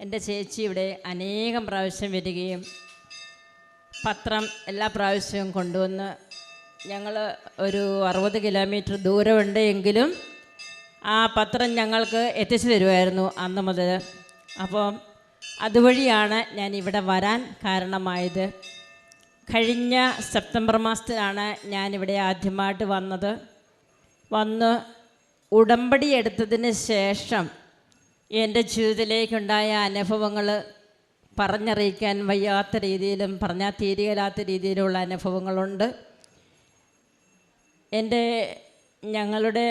എന്റെ ചേച്ചി ഇവിടെ അനേകം പ്രാവശ്യം വരികയും പത്രം എല്ലാ പ്രാവശ്യവും കൊണ്ടുവന്ന് ഞങ്ങൾ ഒരു അറുപത് കിലോമീറ്റർ ദൂരമുണ്ട് എങ്കിലും ആ പത്രം ഞങ്ങൾക്ക് എത്തിച്ചു തരുമായിരുന്നു അന്ന് മുതൽ. അപ്പോൾ അതുവഴിയാണ് ഞാൻ ഇവിടെ വരാൻ കാരണമായത്. കഴിഞ്ഞ സെപ്റ്റംബർ മാസത്തിലാണ് ഞാനിവിടെ ആദ്യമായിട്ട് വന്നത്. വന്ന് ഉടമ്പടി എടുത്തതിന് ശേഷം എന്റെ ജീവിതത്തിലേക്കുണ്ടായ അനുഭവങ്ങൾ പറഞ്ഞറിയിക്കാൻ വയ്യാത്ത രീതിയിലും പറഞ്ഞാൽ തീരുകയില്ലാത്ത രീതിയിലുള്ള അനുഭവങ്ങളുണ്ട്. എന്റെ ഞങ്ങളുടെ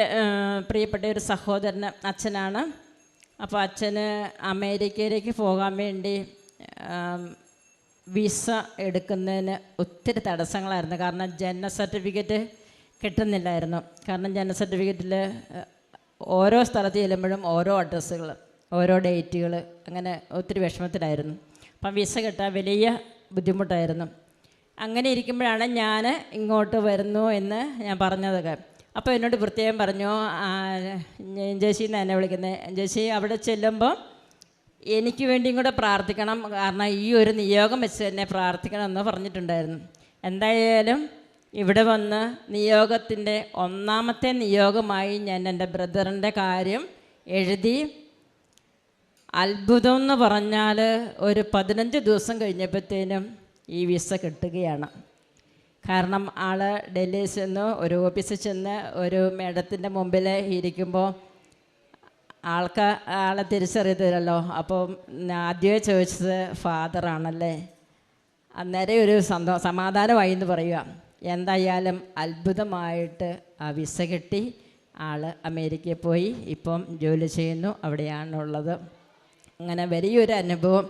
പ്രിയപ്പെട്ട ഒരു സഹോദരൻ അച്ഛനാണ്. അപ്പോൾ അച്ഛന് അമേരിക്കയിലേക്ക് പോകാൻ വേണ്ടി വിസ എടുക്കുന്നതിന് ഒത്തിരി തടസ്സങ്ങളായിരുന്നു. കാരണം ജനന സർട്ടിഫിക്കറ്റ് കിട്ടുന്നില്ലായിരുന്നു. കാരണം ജനന സർട്ടിഫിക്കറ്റിൽ ഓരോ സ്ഥലത്ത് ചെല്ലുമ്പോഴും ഓരോ അഡ്രസ്സുകൾ. ഓരോ ഡേറ്റുകൾ അങ്ങനെ ഒത്തിരി വിഷമത്തിലായിരുന്നു. അപ്പം വിസ കിട്ടാൻ വലിയ ബുദ്ധിമുട്ടായിരുന്നു. അങ്ങനെ ഇരിക്കുമ്പോഴാണ് ഞാൻ ഇങ്ങോട്ട് വരുന്നു എന്ന് ഞാൻ പറഞ്ഞതൊക്കെ. അപ്പോൾ എന്നോട് പ്രത്യേകം പറഞ്ഞു ഞാൻ ജേശി എന്ന് വിളിക്കുന്നത് ജേശി അവിടെ ചെല്ലുമ്പോൾ എനിക്ക് വേണ്ടിയും കൂടെ പ്രാർത്ഥിക്കണം. കാരണം ഈ ഒരു നിയോഗം വെച്ച് തന്നെ പ്രാർത്ഥിക്കണം എന്ന് പറഞ്ഞിട്ടുണ്ടായിരുന്നു. എന്തായാലും ഇവിടെ വന്ന് നിയോഗത്തിന്റെ ഒന്നാമത്തെ നിയോഗമായി ഞാൻ എന്റെ ബ്രദറിന്റെ കാര്യം എഴുതി അത്ഭുതം എന്ന് പറഞ്ഞാൽ ഒരു പതിനഞ്ച് ദിവസം കഴിഞ്ഞപ്പോഴത്തേനും ഈ വിസ കിട്ടുകയാണ്. കാരണം ആൾ ഡൽഹിയിൽ ചെന്ന് ഒരു ഓഫീസിൽ ചെന്ന് ഒരു മേഡത്തിന്റെ മുമ്പിൽ ഇരിക്കുമ്പോൾ ആൾക്ക് ആളെ തിരിച്ചറിയത്തില്ലല്ലോ. അപ്പോൾ ആദ്യമേ ചോദിച്ചത് ഫാദറാണല്ലേ? അന്നേരം ഒരു സന്തോ സമാധാനമായി എന്ന് പറയുക. എന്തായാലും അത്ഭുതമായിട്ട് ആ വിസ കിട്ടി. ആൾ അമേരിക്കയിൽ പോയി ഇപ്പം ജോലി ചെയ്യുന്നു അവിടെയാണുള്ളത്. അങ്ങനെ വലിയൊരു അനുഭവം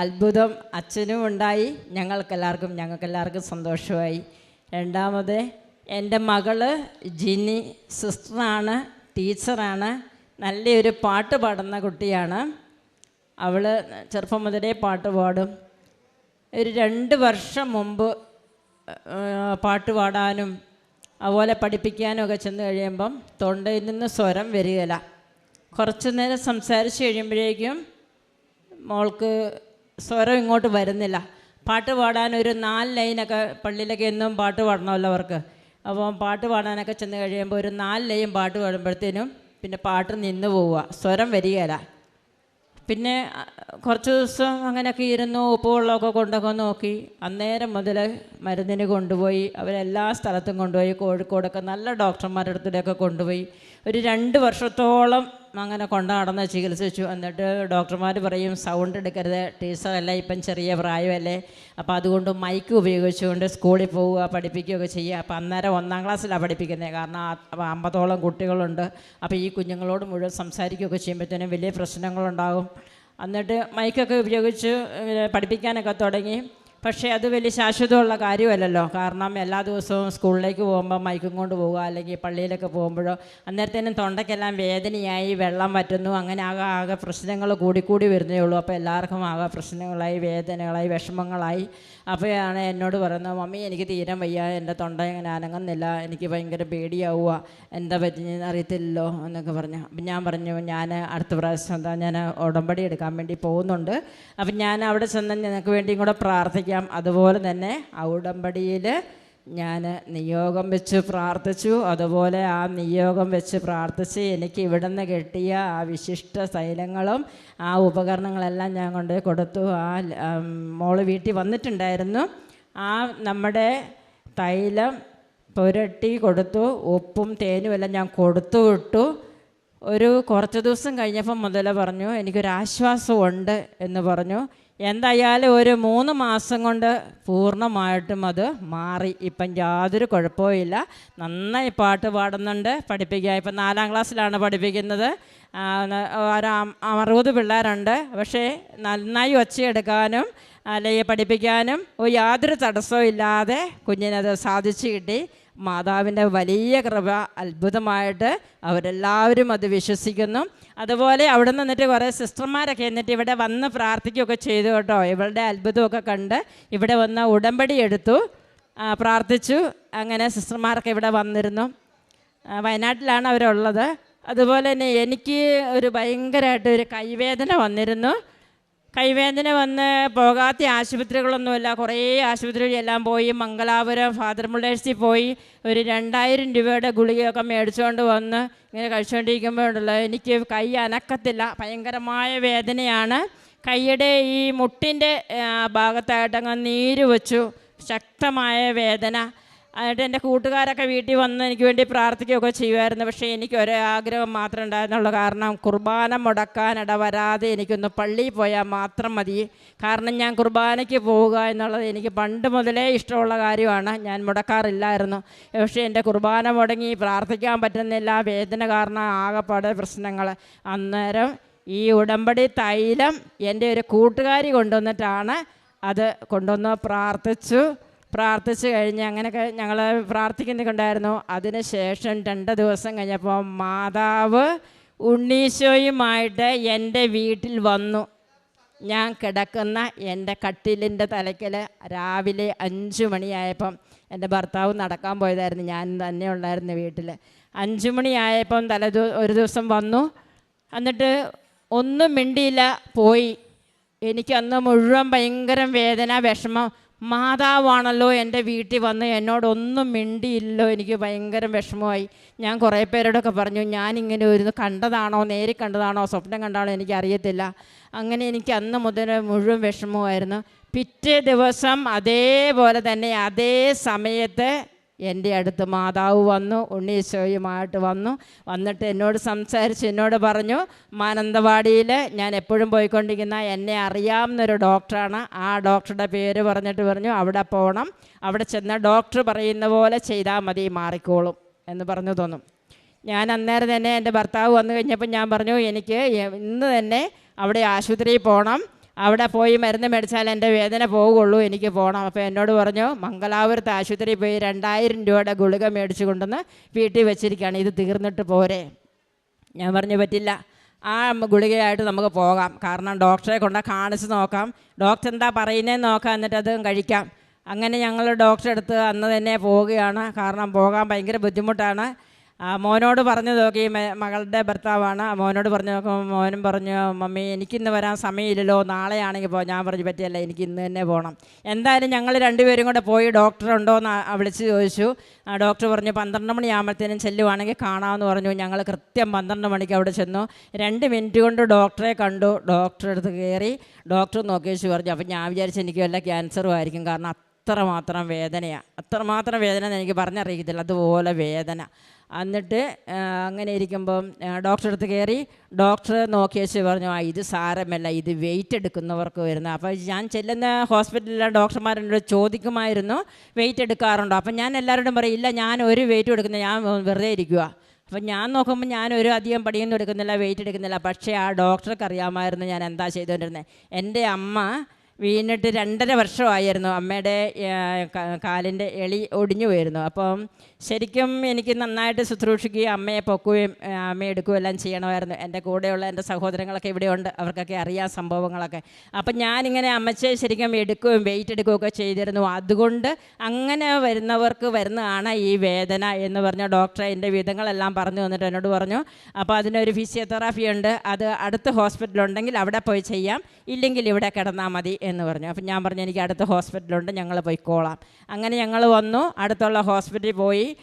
അത്ഭുതം അച്ഛനും ഉണ്ടായി ഞങ്ങൾക്കെല്ലാവർക്കും ഞങ്ങൾക്കെല്ലാവർക്കും സന്തോഷമായി. രണ്ടാമത് എന്റെ മകൾ ജിനി സിസ്റ്ററാണ് ടീച്ചറാണ് നല്ലൊരു പാട്ട് പാടുന്ന കുട്ടിയാണ്. അവൾ ചെറുപ്പം മുതലേ പാട്ട് പാടും. ഒരു രണ്ട് വർഷം മുമ്പ് പാട്ട് പാടാനും അതുപോലെ പഠിപ്പിക്കാനും ഒക്കെ ചെന്ന് കഴിയുമ്പം തൊണ്ടയിൽ നിന്ന് സ്വരം വരികയില്ല. കുറച്ച് നേരം സംസാരിച്ച് കഴിയുമ്പോഴേക്കും മോൾക്ക് സ്വരം ഇങ്ങോട്ട് വരുന്നില്ല. പാട്ട് പാടാൻ ഒരു നാല് ലൈനൊക്കെ പള്ളിയിലൊക്കെ എന്നും പാട്ട് പാടണമല്ലോ അവർക്ക്. അപ്പം പാട്ട് പാടാനൊക്കെ ചെന്ന് കഴിയുമ്പോൾ ഒരു നാല് ലൈൻ പാട്ട് പാടുമ്പോഴത്തേനും പിന്നെ പാട്ട് നിന്ന് പോവുക. സ്വരം വരികയില്ല പിന്നെ കുറച്ച് ദിവസം അങ്ങനെയൊക്കെ ഇരുന്നു ഉപ്പ് വെള്ളമൊക്കെ കൊണ്ടൊക്കെ നോക്കി. അന്നേരം മുതൽ മരുന്നിന് കൊണ്ടുപോയി അവരെല്ലാ സ്ഥലത്തും കൊണ്ടുപോയി. കോഴിക്കോടൊക്കെ നല്ല ഡോക്ടർമാരുടെ അടുത്തൂടെയൊക്കെ കൊണ്ടുപോയി. ഒരു രണ്ട് വർഷത്തോളം അങ്ങനെ കൊണ്ടു നടന്ന് ചികിത്സിച്ചു എന്നിട്ട് ഡോക്ടർമാർ പറയും സൗണ്ട് എടുക്കരുത് ടീച്ചറല്ല ഇപ്പം ചെറിയ പ്രായമല്ലേ. അപ്പോൾ അതുകൊണ്ട് മൈക്ക് ഉപയോഗിച്ചുകൊണ്ട് സ്കൂളിൽ പോവുക പഠിപ്പിക്കുകയൊക്കെ ചെയ്യുക. അപ്പോൾ അന്നേരം ഒന്നാം ക്ലാസ്സിലാണ് പഠിപ്പിക്കുന്നത് കാരണം അമ്പതോളം കുട്ടികളുണ്ട്. അപ്പോൾ ഈ കുഞ്ഞുങ്ങളോട് മുഴുവൻ സംസാരിക്കുകയൊക്കെ ചെയ്യുമ്പോഴത്തേനും വലിയ പ്രശ്നങ്ങളുണ്ടാകും. എന്നിട്ട് മൈക്കൊക്കെ ഉപയോഗിച്ച് പഠിപ്പിക്കാനൊക്കെ തുടങ്ങി. പക്ഷേ അത് വലിയ ശാശ്വതമുള്ള കാര്യമല്ലല്ലോ. കാരണം എല്ലാ ദിവസവും സ്കൂളിലേക്ക് പോകുമ്പോൾ മൈക്കും കൊണ്ട് പോവുക അല്ലെങ്കിൽ പള്ളിയിലൊക്കെ പോകുമ്പോഴോ അന്നേരത്തേനും തൊണ്ടയ്ക്കെല്ലാം വേദനയായി വെള്ളം പറ്റുന്നു അങ്ങനെ ആകെ ആകെ പ്രശ്നങ്ങൾ കൂടിക്കൂടി വരുന്നേ ഉള്ളൂ. അപ്പോൾ എല്ലാവർക്കും ആകെ പ്രശ്നങ്ങളായി വേദനകളായി വിഷമങ്ങളായി. അപ്പോഴാണ് എന്നോട് പറയുന്നത് മമ്മി എനിക്ക് തീരെ വയ്യ എന്റെ തൊണ്ട ഇങ്ങനെ അനങ്ങുന്നില്ല എനിക്ക് ഭയങ്കര പേടിയാവുക എന്താ പറ്റുന്നതെന്ന് അറിയത്തില്ലല്ലോ എന്നൊക്കെ പറഞ്ഞു. അപ്പം ഞാൻ പറഞ്ഞു ഞാൻ അടുത്ത പ്രാവശ്യം എന്താ ഞാൻ ഉടമ്പടി എടുക്കാൻ വേണ്ടി പോകുന്നുണ്ട്. അപ്പം ഞാൻ അവിടെ ചെന്ന് നിനക്ക് വേണ്ടിയും കൂടെ പ്രാർത്ഥിക്കാം അതുപോലെ തന്നെ ഔടമ്പടിയിൽ ഞാൻ നിയോഗം വെച്ച് പ്രാർത്ഥിച്ചു. അതുപോലെ ആ നിയോഗം വെച്ച് പ്രാർത്ഥിച്ച് എനിക്ക് ഇവിടുന്ന് കിട്ടിയ ആ വിശിഷ്ട തൈലങ്ങളും ആ ഉപകരണങ്ങളെല്ലാം ഞാൻ കൊണ്ട് കൊടുത്തു. ആ മോൾ വീട്ടിൽ വന്നിട്ടുണ്ടായിരുന്നു. ആ നമ്മുടെ തൈലം പുരട്ടി കൊടുത്തു. ഉപ്പും തേനും എല്ലാം ഞാൻ കൊടുത്തു വിട്ടു. ഒരു കുറച്ച് ദിവസം കഴിഞ്ഞപ്പം മുതൽ പറഞ്ഞു എനിക്കൊരാശ്വാസമുണ്ട് എന്ന് പറഞ്ഞു. എന്തായാലും ഒരു മൂന്ന് മാസം കൊണ്ട് പൂർണമായിട്ടും അത് മാറി. ഇപ്പം യാതൊരു കുഴപ്പമില്ല നന്നായി പാട്ട് പാടുന്നുണ്ട്. പഠിപ്പിക്കുക. ഇപ്പം നാലാം ക്ലാസ്സിലാണ് പഠിപ്പിക്കുന്നത്. ഒരു അറുപത് പിള്ളേരുണ്ട്. പക്ഷേ നന്നായി ഒച്ചയെടുക്കാനും അല്ലെങ്കിൽ പഠിപ്പിക്കാനും യാതൊരു തടസ്സവും ഇല്ലാതെ കുഞ്ഞിനത് സാധിച്ചു കിട്ടി. മാതാവിന്റെ വലിയ കൃപ അത്ഭുതമായിട്ട് അവരെല്ലാവരും അത് വിശ്വസിക്കുന്നു. അതുപോലെ അവിടെ നിന്നിട്ട് കുറേ സിസ്റ്റർമാരൊക്കെ എന്നിട്ട് ഇവിടെ വന്ന് പ്രാർത്ഥിക്കുകയൊക്കെ ചെയ്തു കേട്ടോ. ഇവളുടെ അത്ഭുതമൊക്കെ കണ്ട് ഇവിടെ വന്ന് ഉടമ്പടി എടുത്തു പ്രാർത്ഥിച്ചു. അങ്ങനെ സിസ്റ്റർമാരൊക്കെ ഇവിടെ വന്നിരുന്നു. വയനാട്ടിലാണ് അവരുള്ളത്. അതുപോലെ തന്നെ എനിക്ക് ഒരു ഭയങ്കരമായിട്ട് ഒരു കൈവേദന വന്നിരുന്നു. കൈവേദന വന്ന് പോകാത്ത ആശുപത്രികളൊന്നുമില്ല. കുറേ ആശുപത്രികളെല്ലാം പോയി മംഗലാപുരം ഫാദർ മുള്ളേഴ്സിൽ പോയി ഒരു രണ്ടായിരം രൂപയുടെ ഗുളികയൊക്കെ മേടിച്ചുകൊണ്ട് വന്ന് ഇങ്ങനെ കഴിച്ചുകൊണ്ടിരിക്കുമ്പോഴുണ്ടല്ലോ എനിക്ക് കൈ അനക്കത്തില്ല. ഭയങ്കരമായ വേദനയാണ്. കൈയുടെ ഈ മുട്ടിന്റെ ഭാഗത്തായിട്ടങ്ങ് നീര് വെച്ചു. ശക്തമായ വേദന. എന്നിട്ട് എന്റെ കൂട്ടുകാരൊക്കെ വീട്ടിൽ വന്ന് എനിക്ക് വേണ്ടി പ്രാർത്ഥിക്കുകയൊക്കെ ചെയ്യുമായിരുന്നു. പക്ഷേ എനിക്ക് ഒരേ ആഗ്രഹം മാത്രം ഉണ്ടായിരുന്നുള്ള. കാരണം കുർബാന മുടക്കാനിട വരാതെ എനിക്കൊന്ന് പള്ളിയിൽ പോയാൽ മാത്രം മതി. കാരണം ഞാൻ കുർബാനയ്ക്ക് പോവുക എന്നുള്ളത് എനിക്ക് പണ്ട് മുതലേ ഇഷ്ടമുള്ള കാര്യമാണ്. ഞാൻ മുടക്കാറില്ലായിരുന്നു. പക്ഷേ എന്റെ കുർബാന മുടങ്ങി പ്രാർത്ഥിക്കാൻ പറ്റുന്നില്ല. വേദന കാരണം ആകെപ്പാടെ പ്രശ്നങ്ങൾ. അന്നേരം ഈ ഉടമ്പടി തൈലം എന്റെ ഒരു കൂട്ടുകാരി കൊണ്ടുവന്നിട്ടാണ് അത് കൊണ്ടുവന്ന് പ്രാർത്ഥിച്ചു. പ്രാർത്ഥിച്ചു കഴിഞ്ഞ് അങ്ങനെയൊക്കെ ഞങ്ങൾ പ്രാർത്ഥിക്കുന്നൊക്കെ ഉണ്ടായിരുന്നു അതിന് ശേഷം രണ്ട് ദിവസം കഴിഞ്ഞപ്പോൾ മാതാവ് ഉണ്ണീശോയുമായിട്ട് എന്റെ വീട്ടിൽ വന്നു. ഞാൻ കിടക്കുന്ന എന്റെ കട്ടിലിന്റെ തലയ്ക്കൽ രാവിലെ അഞ്ച് മണിയായപ്പം എന്റെ ഭർത്താവ് നടക്കാൻ പോയതായിരുന്നു. ഞാൻ തന്നെ ഉണ്ടായിരുന്നു വീട്ടിൽ അഞ്ച് മണിയായപ്പം തലേ ഒരു ദിവസം വന്നു. എന്നിട്ട് ഒന്നും മിണ്ടിയില്ല പോയി. എനിക്കന്ന് മുഴുവൻ ഭയങ്കര വേദന വിഷമം. മാതാവാണല്ലോ എന്റെ വീട്ടിൽ വന്ന് എന്നോടൊന്നും മിണ്ടിയില്ലോ എനിക്ക് ഭയങ്കര വിഷമമായി. ഞാൻ കുറേ പേരോടൊക്കെ പറഞ്ഞു ഞാനിങ്ങനെ ഒരു കണ്ടതാണോ നേരി കണ്ടതാണോ സ്വപ്നം കണ്ടാണോ എനിക്കറിയത്തില്ല. അങ്ങനെ എനിക്ക് അന്ന് മുതൽ മുഴുവൻ വിഷമമായിരുന്നു. പിറ്റേ ദിവസം അതേപോലെ തന്നെ അതേ സമയത്ത് എന്റെ അടുത്ത് മാതാവ് വന്നു ഉണ്ണീശോയുമായിട്ട് വന്നു. വന്നിട്ട് എന്നോട് സംസാരിച്ച് എന്നോട് പറഞ്ഞു മാനന്തവാടിയിൽ ഞാൻ എപ്പോഴും പോയിക്കൊണ്ടിരിക്കുന്ന എന്നെ അറിയാവുന്നൊരു ഡോക്ടറാണ്. ആ ഡോക്ടറുടെ പേര് പറഞ്ഞിട്ട് പറഞ്ഞു അവിടെ പോകണം അവിടെ ചെന്ന ഡോക്ടർ പറയുന്ന പോലെ ചെയ്താൽ മതി മാറിക്കോളും എന്ന് പറഞ്ഞു തോന്നും. ഞാൻ അന്നേരം തന്നെ എന്റെ ഭർത്താവ് വന്നു കഴിഞ്ഞപ്പോൾ ഞാൻ പറഞ്ഞു എനിക്ക് ഇന്ന് തന്നെ അവിടെ ആശുപത്രിയിൽ പോകണം അവിടെ പോയി മരുന്ന് മേടിച്ചാൽ എന്റെ വേദന പോകുള്ളൂ എനിക്ക് പോകണം അപ്പോൾ എന്നോട് പറഞ്ഞു മംഗലാപുരത്ത് ആശുപത്രിയിൽ പോയി രണ്ടായിരം രൂപയുടെ ഗുളിക മേടിച്ച് കൊണ്ടുവന്ന് വീട്ടിൽ വെച്ചിരിക്കുകയാണ്. ഇത് തീർന്നിട്ട് പോരെ. ഞാൻ പറഞ്ഞു പറ്റില്ല. ആ ഗുളികയായിട്ട് നമുക്ക് പോകാം. കാരണം ഡോക്ടറെ കൊണ്ട് കാണിച്ച് നോക്കാം. ഡോക്ടർ എന്താ പറയുന്നതെന്ന് നോക്കാം എന്നിട്ട് അത് കഴിക്കാം. അങ്ങനെ ഞങ്ങൾ ഡോക്ടറെ അടുത്ത് അന്ന് തന്നെ പോവുകയാണ്. കാരണം പോകാൻ ഭയങ്കര ബുദ്ധിമുട്ടാണ്. ആ മോനോട് പറഞ്ഞു നോക്കി മകളുടെ ഭർത്താവാണ്. മോനോട് പറഞ്ഞു മോനും പറഞ്ഞു മമ്മി എനിക്കിന്ന് വരാൻ സമയമില്ലല്ലോ നാളെയാണെങ്കിൽ പോ ഞാൻ പറഞ്ഞു പറ്റിയല്ല എനിക്ക് ഇന്ന് തന്നെ പോകണം എന്തായാലും ഞങ്ങൾ രണ്ടുപേരും കൂടെ പോയി ഡോക്ടർ ഉണ്ടോ എന്ന് വിളിച്ച് ചോദിച്ചു. ഡോക്ടർ പറഞ്ഞു പന്ത്രണ്ട് മണിയാകുമ്പോഴത്തേനും ചെല്ലുവാണെങ്കിൽ കാണാമെന്ന് പറഞ്ഞു. ഞങ്ങൾ കൃത്യം പന്ത്രണ്ട് മണിക്ക് അവിടെ ചെന്നു. രണ്ട് മിനിറ്റ് കൊണ്ട് ഡോക്ടറെ കണ്ടു. ഡോക്ടറെ അടുത്ത് കയറി. ഡോക്ടർ നോക്കി വെച്ച് പറഞ്ഞു അപ്പം ഞാൻ വിചാരിച്ചു എനിക്ക് വല്ല ക്യാൻസറും ആയിരിക്കും. കാരണം അത്രമാത്രം വേദനയാണ് അത്രമാത്രം വേദന എന്ന് എനിക്ക് പറഞ്ഞറിയിക്കത്തില്ല അതുപോലെ വേദന. എന്നിട്ട് അങ്ങനെ ഇരിക്കുമ്പം ഡോക്ടറെ അടുത്ത് കയറി ഡോക്ടർ നോക്കിയ വെച്ച് പറഞ്ഞു ആ ഇത് സാരമല്ല. ഇത് വെയിറ്റ് എടുക്കുന്നവർക്ക് വരുന്ന അപ്പോൾ ഞാൻ ചെല്ലുന്ന ഹോസ്പിറ്റലിലെ ഡോക്ടർമാരോട് ചോദിക്കുമായിരുന്നു വെയിറ്റ് എടുക്കാറുണ്ടോ? അപ്പം ഞാൻ എല്ലാവരോടും പറയും ഇല്ല ഞാൻ ഒരു വെയിറ്റ് എടുക്കുന്ന ഞാൻ വെറുതെ ഇരിക്കുക അപ്പം ഞാൻ നോക്കുമ്പോൾ ഞാൻ ഒരു അധികം പടിയൊന്നും എടുക്കുന്നില്ല വെയിറ്റ് എടുക്കുന്നില്ല. പക്ഷേ ആ ഡോക്ടർക്ക് അറിയാമായിരുന്നു ഞാൻ എന്താ ചെയ്തുകൊണ്ടിരുന്നത് എന്റെ അമ്മ വീണിട്ട് രണ്ടര വർഷമായിരുന്നു അമ്മയുടെ കാലിന്റെ എളി ഒടിഞ്ഞു പോയിരുന്നു. അപ്പം ശരിക്കും എനിക്ക് നന്നായിട്ട് ശുശ്രൂഷിക്കുകയും അമ്മയെ പൊക്കുകയും അമ്മയെ എടുക്കുകയും എല്ലാം ചെയ്യണമായിരുന്നു. എന്റെ കൂടെയുള്ള എന്റെ സഹോദരങ്ങളൊക്കെ ഇവിടെയുണ്ട്. അവർക്കൊക്കെ അറിയാം സംഭവങ്ങളൊക്കെ. അപ്പം ഞാനിങ്ങനെ അമ്മച്ചെ ശരിക്കും എടുക്കുകയും വെയിറ്റ് എടുക്കുകയൊക്കെ ചെയ്തിരുന്നു. അതുകൊണ്ട് അങ്ങനെ വരുന്നവർക്ക് വരുന്നതാണ് ഈ വേദന എന്ന് പറഞ്ഞ ഡോക്ടറെ എന്റെ വിധങ്ങളെല്ലാം പറഞ്ഞു തന്നിട്ട് എന്നോട് പറഞ്ഞു അപ്പോൾ അതിനൊരു ഫിസിയോതെറാപ്പി ഉണ്ട്. അത് അടുത്ത ഹോസ്പിറ്റലുണ്ടെങ്കിൽ അവിടെ പോയി ചെയ്യാം. ഇല്ലെങ്കിൽ ഇവിടെ കിടന്നാൽ മതി എന്ന് പറഞ്ഞു. അപ്പം ഞാൻ പറഞ്ഞു എനിക്ക് അടുത്ത ഹോസ്പിറ്റലുണ്ട് ഞങ്ങൾ പോയിക്കോളാം. അങ്ങനെ ഞങ്ങൾ വന്നു. അടുത്തുള്ള ഹോസ്പിറ്റലിൽ പോയി.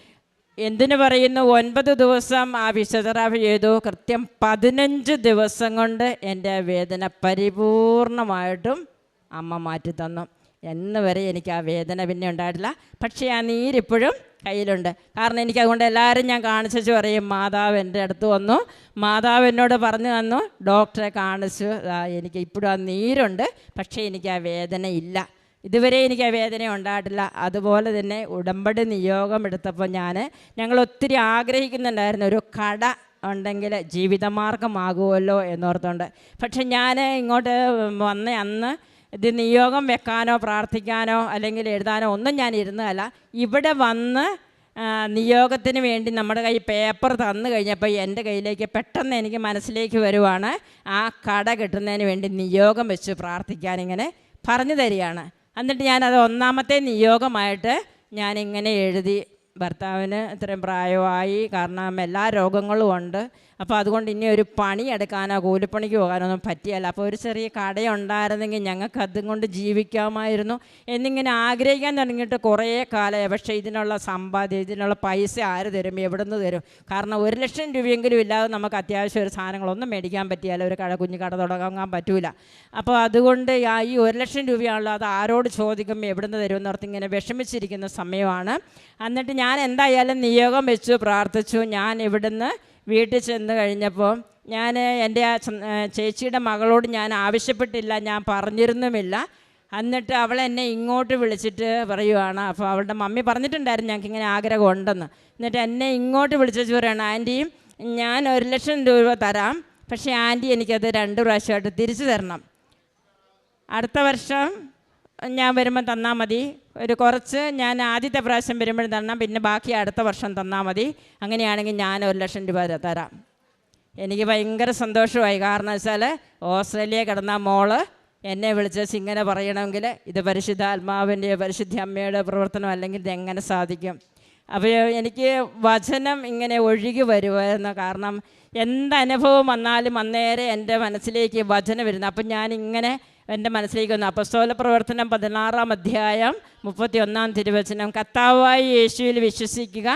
എന്തിനു പറയുന്നു? ഒൻപത് ദിവസം ആ ഫിസിയോതെറാപ്പി ചെയ്തു. കൃത്യം പതിനഞ്ച് ദിവസം കൊണ്ട് എന്റെ വേദന പരിപൂർണമായിട്ടും അമ്മ മാറ്റി തന്നു എന്ന് വരെ എനിക്ക് ആ വേദന പിന്നെ ഉണ്ടായിട്ടില്ല. പക്ഷേ ആ നീരിപ്പോഴും കയ്യിലുണ്ട്. കാരണം എനിക്ക് അതുകൊണ്ട് എല്ലാവരും ഞാൻ കാണിച്ചു പറയും മാതാവ് എന്റെ അടുത്ത് വന്നു. മാതാവ് എന്നോട് പറഞ്ഞു തന്നു ഡോക്ടറെ കാണിച്ചു. "ദാ എനിക്ക് ഇപ്പോഴും ആ നീരുണ്ട്. പക്ഷേ എനിക്ക് ആ വേദന ഇല്ല. ഇതുവരെ എനിക്ക് ആ വേദന ഉണ്ടായിട്ടില്ല. അതുപോലെ തന്നെ ഉടമ്പടി നിയോഗം എടുത്തപ്പോൾ ഞാൻ ഞങ്ങൾ ഒത്തിരി ആഗ്രഹിക്കുന്നുണ്ടായിരുന്നു. ഒരു കട ഉണ്ടെങ്കിൽ ജീവിതമാർഗമാകുമല്ലോ എന്നോർത്തുണ്ട് പക്ഷെ ഞാൻ ഇങ്ങോട്ട് വന്ന അന്ന് ഇത് നിയോഗം വെക്കാനോ പ്രാർത്ഥിക്കാനോ അല്ലെങ്കിൽ എഴുതാനോ ഒന്നും ഞാൻ ഇരുന്നതല്ല. ഇവിടെ വന്ന് നിയോഗത്തിന് വേണ്ടി നമ്മുടെ കയ്യിൽ പേപ്പർ തന്നു കഴിഞ്ഞപ്പോൾ എന്റെ കയ്യിലേക്ക് പെട്ടെന്ന് എനിക്ക് മനസ്സിലേക്ക് വരുവാണ് ആ കട കിട്ടുന്നതിന് വേണ്ടി നിയോഗം വെച്ച് പ്രാർത്ഥിക്കാൻ ഇങ്ങനെ പറഞ്ഞു തരികയാണ്. എന്നിട്ട് ഞാനത് ഒന്നാമത്തെ നിയോഗമായിട്ട് ഞാനിങ്ങനെ എഴുതി ഭർത്താവിന് ഇത്രയും പ്രായമായി കാരണം എല്ലാ രോഗങ്ങളും ഉണ്ട്. അപ്പോൾ അതുകൊണ്ട് ഇനി ഒരു പണി എടുക്കാനോ കൂലിപ്പണിക്ക് പോകാനൊന്നും പറ്റിയല്ല. അപ്പോൾ ഒരു ചെറിയ കടയുണ്ടായിരുന്നെങ്കിൽ ഞങ്ങൾക്ക് അതും കൊണ്ട് ജീവിക്കാമായിരുന്നു എന്നിങ്ങനെ ആഗ്രഹിക്കാൻ തുടങ്ങിയിട്ട് കുറേ കാലമായി. പക്ഷേ ഇതിനുള്ള സമ്പാദ്യം ഇതിനുള്ള പൈസ ആര് തരും എവിടെ നിന്ന് തരും? കാരണം ഒരു ലക്ഷം രൂപയെങ്കിലും ഇല്ലാതെ നമുക്ക് അത്യാവശ്യം ഒരു സാധനങ്ങളൊന്നും മേടിക്കാൻ പറ്റിയാൽ ഒരു കട കുഞ്ഞു കട തുടങ്ങാൻ പറ്റൂല. അപ്പോൾ അതുകൊണ്ട് ഈ ഒരു ലക്ഷം രൂപയാണല്ലോ അത് ആരോട് ചോദിക്കും എവിടെ നിന്ന് തരും എന്നോർത്ത് ഇങ്ങനെ വിഷമിച്ചിരിക്കുന്ന സമയമാണ്. എന്നിട്ട് ഞാൻ എന്തായാലും നിയോഗം വെച്ചു പ്രാർത്ഥിച്ചു ഞാൻ ഇവിടുന്ന് വീട്ടിൽ ചെന്ന് കഴിഞ്ഞപ്പോൾ ഞാൻ എന്റെ ആ ചേച്ചിയുടെ മകളോട് ഞാൻ ആവശ്യപ്പെട്ടില്ല ഞാൻ പറഞ്ഞിരുന്നുമില്ല. എന്നിട്ട് അവൾ എന്നെ ഇങ്ങോട്ട് വിളിച്ചിട്ട് പറയുവാണ്. അപ്പോൾ അവളുടെ മമ്മി പറഞ്ഞിട്ടുണ്ടായിരുന്നു ഞങ്ങൾക്ക് ഇങ്ങനെ ആഗ്രഹം ഉണ്ടെന്ന് എന്നിട്ട് എന്നെ ഇങ്ങോട്ട് വിളിച്ചു പറയുകയാണ് ആന്റിയും ഞാൻ ഒരു ലക്ഷം രൂപ തരാം പക്ഷേ ആന്റി എനിക്കത് രണ്ട് പ്രാവശ്യമായിട്ട് തിരിച്ചു തരണം. അടുത്ത വർഷം ഞാൻ വരുമ്പോൾ തന്നാൽ മതി. ഒരു കുറച്ച് ഞാൻ ആദ്യത്തെ പ്രാവശ്യം വരുമ്പോൾ തരണം. പിന്നെ ബാക്കി അടുത്ത വർഷം തന്നാൽ മതി. അങ്ങനെയാണെങ്കിൽ ഞാൻ ഒരു ലക്ഷം രൂപ തരാം. എനിക്ക് ഭയങ്കര സന്തോഷമായി. കാരണം വെച്ചാൽ ഓസ്ട്രേലിയ കിടന്ന മോൾ എന്നെ വിളിച്ച് ഇങ്ങനെ പറയണമെങ്കിൽ ഇത് പരിശുദ്ധ ആത്മാവിന്റെ പരിശുദ്ധ അമ്മയുടെ പ്രവർത്തനം അല്ലെങ്കിൽ ഇത് എങ്ങനെ സാധിക്കും? അപ്പോൾ എനിക്ക് വചനം ഇങ്ങനെ ഒഴുകി വരുമായിരുന്നു കാരണം എന്തനുഭവം വന്നാലും അന്നേരെ എന്റെ മനസ്സിലേക്ക് വചനം വരുന്നു അപ്പം ഞാനിങ്ങനെ എന്റെ മനസ്സിലേക്ക് വന്നു അപ്പസ്തോല പ്രവർത്തനം പതിനാറാം അധ്യായം മുപ്പത്തി ഒന്നാം തിരുവചനം. കത്താവായി യേശുവിൽ വിശ്വസിക്കുക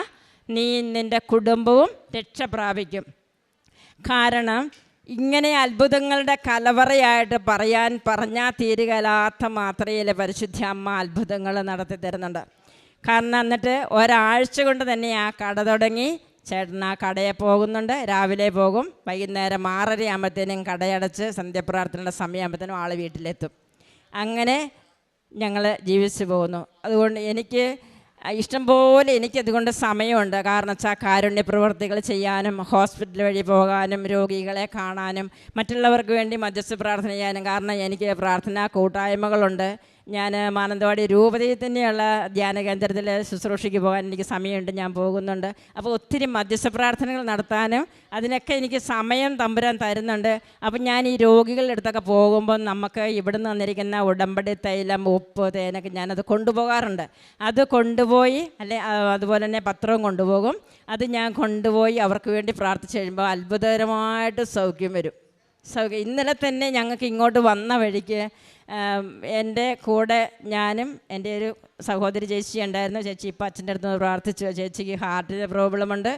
നീ നിന്റെ കുടുംബവും രക്ഷ പ്രാപിക്കും. കാരണം ഇങ്ങനെ അത്ഭുതങ്ങളുടെ കലവറയായിട്ട് പറയാൻ പറഞ്ഞാൽ തീരുകലാത്ത മാത്രയിൽ പരിശുദ്ധ അമ്മ അത്ഭുതങ്ങൾ നടത്തി തരുന്നുണ്ട് കാരണം എന്നിട്ട് ഒരാഴ്ച കൊണ്ട് തന്നെ ആ കട തുടങ്ങി ചേട്ടൻ ആ കടയെ പോകുന്നുണ്ട്. രാവിലെ പോകും. വൈകുന്നേരം ആറര ആകുമ്പോഴത്തേനും കടയടച്ച് സന്ധ്യപ്രാർത്ഥനയുടെ സമയമാകുമ്പോഴത്തേനും ആൾ വീട്ടിലെത്തും. അങ്ങനെ ഞങ്ങൾ ജീവിച്ചു പോകുന്നു. അതുകൊണ്ട് എനിക്ക് ഇഷ്ടംപോലെ എനിക്കതുകൊണ്ട് സമയമുണ്ട്. കാരണം വെച്ചാൽ കാരുണ്യ പ്രവർത്തികൾ ചെയ്യാനും ഹോസ്പിറ്റൽ വഴി പോകാനും രോഗികളെ കാണാനും മറ്റുള്ളവർക്ക് വേണ്ടി മധ്യസ്ഥ പ്രാർത്ഥന ചെയ്യാനും. കാരണം എനിക്ക് പ്രാർത്ഥനാ കൂട്ടായ്മകളുണ്ട്. ഞാൻ മാനന്തവാടി രൂപതയിൽ തന്നെയുള്ള ധ്യാന കേന്ദ്രത്തിൽ ശുശ്രൂഷയ്ക്ക് പോകാൻ എനിക്ക് സമയമുണ്ട് ഞാൻ പോകുന്നുണ്ട്. അപ്പോൾ ഒത്തിരി മധ്യസ്ഥ പ്രാർത്ഥനകൾ നടത്താനും അതിനൊക്കെ എനിക്ക് സമയം തമ്പുരാൻ തരുന്നുണ്ട്. അപ്പോൾ ഞാൻ ഈ രോഗികളുടെ അടുത്തൊക്കെ പോകുമ്പോൾ നമുക്ക് ഇവിടുന്ന് വന്നിരിക്കുന്ന ഉടമ്പടി തൈലം ഉപ്പ് തേനൊക്കെ ഞാനത് കൊണ്ടുപോകാറുണ്ട്. അത് കൊണ്ടുപോയി അല്ലെ അതുപോലെ തന്നെ പത്രവും കൊണ്ടുപോകും. അത് ഞാൻ കൊണ്ടുപോയി അവർക്ക് വേണ്ടി പ്രാർത്ഥിച്ചു കഴിയുമ്പോൾ അത്ഭുതകരമായിട്ട് സൗഖ്യം വരും. സൗകര്യം ഇന്നലെ തന്നെ ഞങ്ങൾക്ക് ഇങ്ങോട്ട് വന്ന വഴിക്ക് എന്റെ കൂടെ ഞാനും എന്റെ ഒരു സഹോദരി ചേച്ചി ഉണ്ടായിരുന്നു. ചേച്ചി ഇപ്പം അച്ഛന്റെ അടുത്ത് പ്രാർത്ഥിച്ചു. ചേച്ചിക്ക് ഹാർട്ടിന്റെ പ്രോബ്ലമുണ്ട്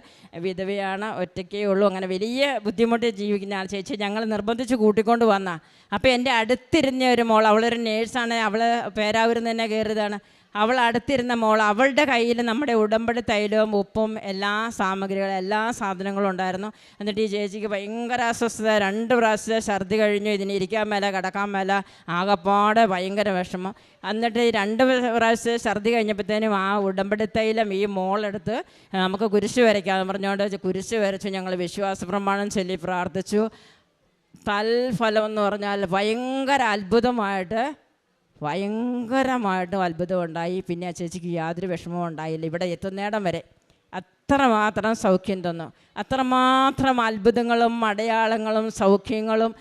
വിധവയാണ് ഒറ്റയ്ക്കേ ഉള്ളൂ. അങ്ങനെ വലിയ ബുദ്ധിമുട്ട് ജീവിക്കുന്ന ആൾ ചേച്ചി ഞങ്ങൾ നിർബന്ധിച്ച് കൂട്ടിക്കൊണ്ട് വന്ന. അപ്പോൾ എന്റെ അടുത്തിരുന്ന ഒരു മോൾ അവളൊരു നേഴ്സാണ് അവൾ പേരാവൂരിൽ തന്നെ കയറിയതാണ്. അവൾ അടുത്തിരുന്ന മോൾ അവളുടെ കയ്യിൽ നമ്മുടെ ഉടമ്പടി തൈലവും ഉപ്പും എല്ലാ സാമഗ്രികളും എല്ലാ സാധനങ്ങളും ഉണ്ടായിരുന്നു. എന്നിട്ട് ഈ ചേച്ചിക്ക് ഭയങ്കര അസ്വസ്ഥത. രണ്ട് പ്രാവശ്യം ഛർദി കഴിഞ്ഞു. ഇതിന് ഇരിക്കാൻ മേല കിടക്കാൻ മേല ആകെപ്പാടെ ഭയങ്കര വിഷമം. എന്നിട്ട് ഈ രണ്ട് പ്രാവശ്യം ഛർദി കഴിഞ്ഞപ്പോഴത്തേനും ആ ഉടമ്പടി തൈലം ഈ മോളെടുത്ത് നമുക്ക് കുരിശ് വരയ്ക്കാമെന്ന് പറഞ്ഞുകൊണ്ട് കുരിശ് വരച്ചു. ഞങ്ങൾ വിശ്വാസ പ്രമാണം ചൊല്ലി പ്രാർത്ഥിച്ചു. തൽഫലം എന്ന് പറഞ്ഞാൽ ഭയങ്കര അത്ഭുതമായിട്ട് ഭയങ്കരമായിട്ടും അത്ഭുതമുണ്ടായി പിന്നെ ആ ചേച്ചിക്ക് യാതൊരു വിഷമവും ഉണ്ടായില്ല. ഇവിടെ എത്തുന്നിടം വരെ. അത്രമാത്രം സൗഖ്യം തന്നു അത്രമാത്രം അത്ഭുതങ്ങളും അടയാളങ്ങളും സൗഖ്യങ്ങളും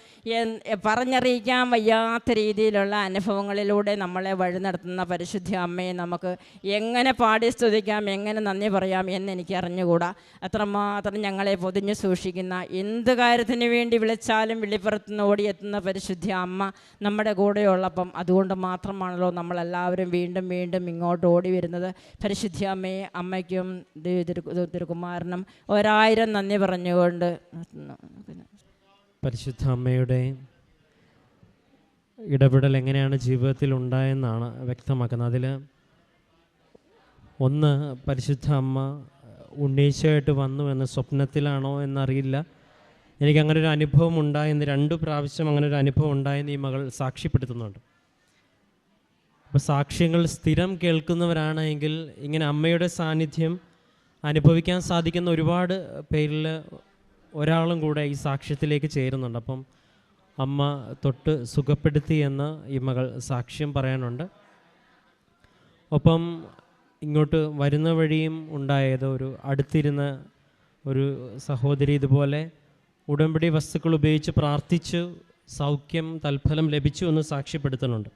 പറഞ്ഞറിയിക്കാൻ വയ്യാത്ത രീതിയിലുള്ള അനുഭവങ്ങളിലൂടെ നമ്മളെ വഴി നടത്തുന്ന പരിശുദ്ധ അമ്മയെ നമുക്ക് എങ്ങനെ പാടി സ്തുതിക്കാം എങ്ങനെ നന്ദി പറയാം എന്ന് എനിക്ക് അറിഞ്ഞുകൂടാ. അത്രമാത്രം ഞങ്ങളെ പൊതിഞ്ഞ് സൂക്ഷിക്കുന്ന എന്ത് കാര്യത്തിന് വേണ്ടി വിളിച്ചാലും വിളിപ്പുറത്തുനിന്ന് ഓടിയെത്തുന്ന പരിശുദ്ധ അമ്മ നമ്മുടെ കൂടെയുള്ളപ്പം അതുകൊണ്ട് മാത്രമാണല്ലോ നമ്മളെല്ലാവരും വീണ്ടും വീണ്ടും ഇങ്ങോട്ട് ഓടി വരുന്നത്. പരിശുദ്ധ അമ്മയെ അമ്മയ്ക്കും ദൈവ തിരു- തിരുക്കുമാരനും ഒരായിരം നന്ദി പറഞ്ഞുകൊണ്ട്. പരിശുദ്ധ അമ്മയുടെ ഇടപെടൽ എങ്ങനെയാണ് ജീവിതത്തിൽ ഉണ്ടായെന്നാണ് വ്യക്തമാക്കുന്നത്. അതിൽ ഒന്ന് പരിശുദ്ധ അമ്മ ഉണ്ണീശയായിട്ട് വന്നു എന്ന് സ്വപ്നത്തിലാണോ എന്നറിയില്ല. എനിക്ക് അങ്ങനെ ഒരു അനുഭവം ഉണ്ടായെന്ന് രണ്ട് പ്രാവശ്യം അങ്ങനെ ഒരു അനുഭവം ഉണ്ടായെന്ന് ഈ മകൾ സാക്ഷ്യപ്പെടുത്തുന്നുണ്ട്. അപ്പോൾ സാക്ഷ്യങ്ങൾ സ്ഥിരം കേൾക്കുന്നവരാണെങ്കിൽ ഇങ്ങനെ അമ്മയുടെ സാന്നിധ്യം അനുഭവിക്കാൻ സാധിക്കുന്ന ഒരുപാട് പേരിൽ ഒരാളും കൂടെ ഈ സാക്ഷ്യത്തിലേക്ക് ചേരുന്നുണ്ട്. അപ്പം അമ്മ തൊട്ട് സുഖപ്പെടുത്തി എന്ന് ഈ മകൾ സാക്ഷ്യം പറയാനുണ്ട്. ഒപ്പം ഇങ്ങോട്ട് വരുന്ന വഴിയും ഉണ്ടായത് ഒരു അടുത്തിരുന്ന ഒരു സഹോദരി ഇതുപോലെ ഉടമ്പടി വസ്തുക്കൾ ഉപയോഗിച്ച് പ്രാർത്ഥിച്ചു സൗഖ്യം തൽഫലം ലഭിച്ചു എന്ന് സാക്ഷ്യപ്പെടുത്തുന്നുണ്ട്.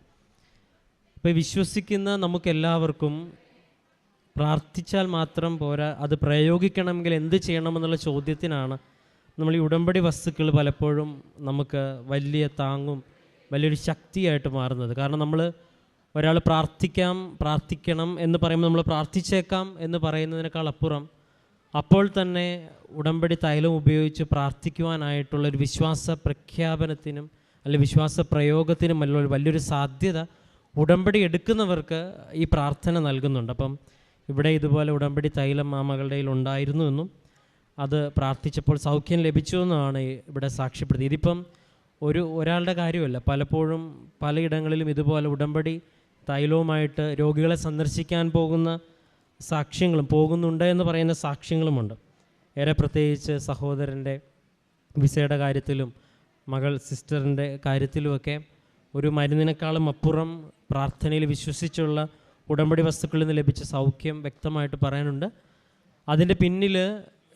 അപ്പോൾ വിശ്വസിക്കുന്ന നമുക്കെല്ലാവർക്കും പ്രാർത്ഥിച്ചാൽ മാത്രം പോരാ. അത് പ്രയോഗിക്കണമെങ്കിൽ എന്ത് ചെയ്യണമെന്നുള്ള ചോദ്യത്തിനാണ് നമ്മൾ ഈ ഉടമ്പടി വസ്തുക്കൾ പലപ്പോഴും നമുക്ക് വലിയ താങ്ങും വലിയൊരു ശക്തിയായിട്ട് മാറുന്നത്. കാരണം നമ്മൾ ഒരാൾ പ്രാർത്ഥിക്കാം പ്രാർത്ഥിക്കണം എന്ന് പറയുമ്പോൾ നമ്മൾ പ്രാർത്ഥിച്ചേക്കാം എന്ന് പറയുന്നതിനേക്കാൾ അപ്പുറം അപ്പോൾ തന്നെ ഉടമ്പടി തൈലം ഉപയോഗിച്ച് പ്രാർത്ഥിക്കുവാനായിട്ടുള്ള ഒരു വിശ്വാസ പ്രഖ്യാപനത്തിനും അല്ലെങ്കിൽ വിശ്വാസ പ്രയോഗത്തിനും അല്ല വലിയൊരു സാധ്യത ഉടമ്പടി എടുക്കുന്നവർക്ക് ഈ പ്രാർത്ഥന നൽകുന്നുണ്ട്. അപ്പം ഇവിടെ ഇതുപോലെ ഉടമ്പടി തൈലം മാമകളുടെ ഉണ്ടായിരുന്നു എന്നും അത് പ്രാർത്ഥിച്ചപ്പോൾ സൗഖ്യം ലഭിച്ചു എന്നാണ് ഇവിടെ സാക്ഷ്യപ്പെടുത്തിയത്. ഇതിപ്പം ഒരു ഒരാളുടെ കാര്യമല്ല. പലപ്പോഴും പലയിടങ്ങളിലും ഇതുപോലെ ഉടമ്പടി തൈലവുമായിട്ട് രോഗികളെ സന്ദർശിക്കാൻ പോകുന്ന സാക്ഷ്യങ്ങളും പോകുന്നുണ്ട് എന്ന് പറയുന്ന സാക്ഷ്യങ്ങളുമുണ്ട്. ഏറെ പ്രത്യേകിച്ച് സഹോദരന്റെ വിസയുടെ കാര്യത്തിലും മകൾ സിസ്റ്ററിന്റെ കാര്യത്തിലുമൊക്കെ ഒരു മരുന്നിനേക്കാളും അപ്പുറം പ്രാർത്ഥനയിൽ വിശ്വസിച്ചുള്ള ഉടമ്പടി വസ്തുക്കളിൽ നിന്ന് ലഭിച്ച സൗഖ്യം വ്യക്തമായിട്ട് പറയാനുണ്ട്. അതിന്റെ പിന്നിൽ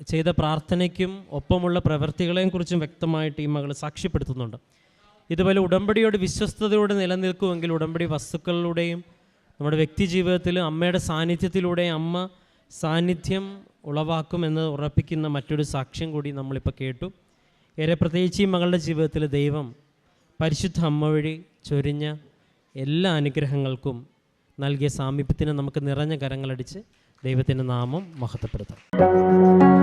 ചെയ്ത പ്രാർത്ഥനയ്ക്കും ഒപ്പമുള്ള പ്രവൃത്തികളെയും കുറിച്ചും വ്യക്തമായിട്ട് ഈ മകൾ സാക്ഷ്യപ്പെടുത്തുന്നുണ്ട്. ഇതുപോലെ ഉടമ്പടിയോട് വിശ്വസ്തയോടെ നിലനിൽക്കുമെങ്കിൽ ഉടമ്പടി വസ്തുക്കളിലൂടെയും നമ്മുടെ വ്യക്തി ജീവിതത്തിൽ അമ്മയുടെ സാന്നിധ്യത്തിലൂടെയും അമ്മ സാന്നിധ്യം ഉളവാക്കുമെന്ന് ഉറപ്പിക്കുന്ന മറ്റൊരു സാക്ഷ്യം കൂടി നമ്മളിപ്പോൾ കേട്ടു. ഏറെ പ്രത്യേകിച്ച് ഈ മകളുടെ ജീവിതത്തിൽ ദൈവം പരിശുദ്ധ അമ്മ വഴി ചൊരിഞ്ഞ എല്ലാ അനുഗ്രഹങ്ങൾക്കും നൽകിയ സാമീപ്യത്തിന് നമുക്ക് നിറഞ്ഞ കരങ്ങളടിച്ച് ദൈവത്തിന്റെ നാമം മഹത്വപ്പെടുത്താം.